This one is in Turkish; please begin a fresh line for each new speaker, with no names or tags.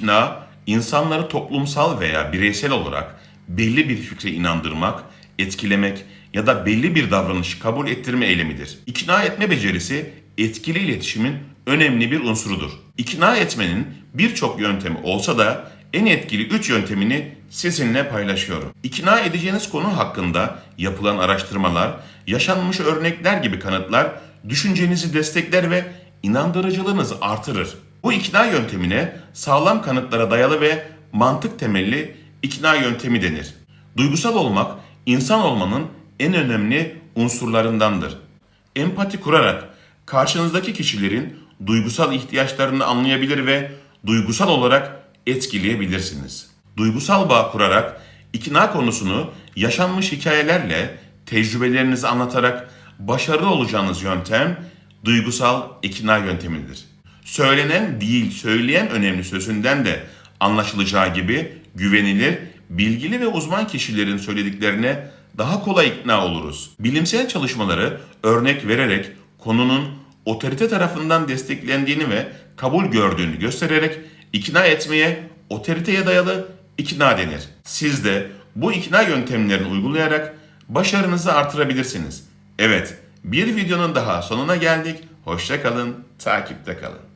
İkna, insanları toplumsal veya bireysel olarak belli bir fikre inandırmak, etkilemek ya da belli bir davranışı kabul ettirme eylemidir. İkna etme becerisi etkili iletişimin önemli bir unsurudur. İkna etmenin birçok yöntemi olsa da en etkili 3 yöntemini sizinle paylaşıyorum. İkna edeceğiniz konu hakkında yapılan araştırmalar, yaşanmış örnekler gibi kanıtlar düşüncenizi destekler ve inandırıcılığınızı artırır. Bu ikna yöntemine sağlam kanıtlara dayalı ve mantık temelli ikna yöntemi denir. Duygusal olmak insan olmanın en önemli unsurlarındandır. Empati kurarak karşınızdaki kişilerin duygusal ihtiyaçlarını anlayabilir ve duygusal olarak etkileyebilirsiniz. Duygusal bağ kurarak ikna konusunu yaşanmış hikayelerle tecrübelerinizi anlatarak başarılı olacağınız yöntem duygusal ikna yöntemidir. Söylenen değil, söyleyen önemli sözünden de anlaşılacağı gibi güvenilir, bilgili ve uzman kişilerin söylediklerine daha kolay ikna oluruz. Bilimsel çalışmaları örnek vererek konunun otorite tarafından desteklendiğini ve kabul gördüğünü göstererek ikna etmeye otoriteye dayalı ikna denir. Siz de bu ikna yöntemlerini uygulayarak başarınızı artırabilirsiniz. Evet, bir videonun daha sonuna geldik. Hoşça kalın, takipte kalın.